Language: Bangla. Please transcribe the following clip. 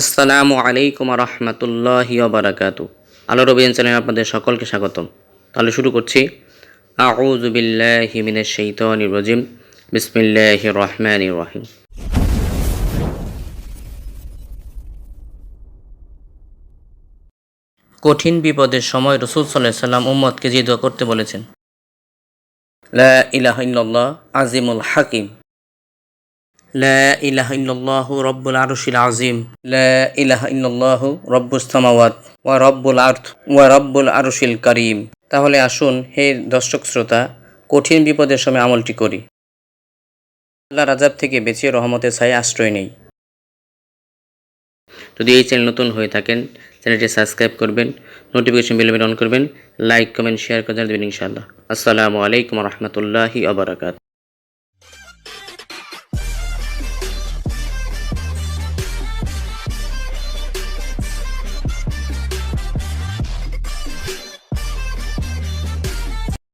আসসালামু আলাইকুম রহমতুল্লাহি বারাকাতু। আলো রবিয়ান চ্যানেলে আপনাদের সকলকে স্বাগতম। তাহলে শুরু করছি। আউযু বিল্লাহি মিনাশ শাইতানির রাজিম। বিসমিল্লাহির রহিম। কঠিন বিপদের সময় রসুল সাল্লাহ সাল্লাম উম্মদকে যে দোয়া করতে বলেছেন, লা ইলাহা আজিমুল হাকিম। لا إله إلا الله رب العرش العظيم لا إله إلا الله رب السماوات ورب الأرض ورب العرش الكريم তাহলে আসুন হে দর্শক শ্রোতা কঠিন বিপদের সময় আমলটি করি আল্লাহ রাজাব থেকে বেঁচে রহমতের ছায় আশ্রয় নেই যদি এই চ্যানেল নতুন হয়ে থাকেন চ্যানেলটি সাবস্ক্রাইব করবেন নোটিফিকেশন বেল অন করবেন লাইক কমেন্ট শেয়ার করে দেবেন ইনশাআল্লাহ আসসালামু আলাইকুম রহমতুল্লাহি আবরাকাত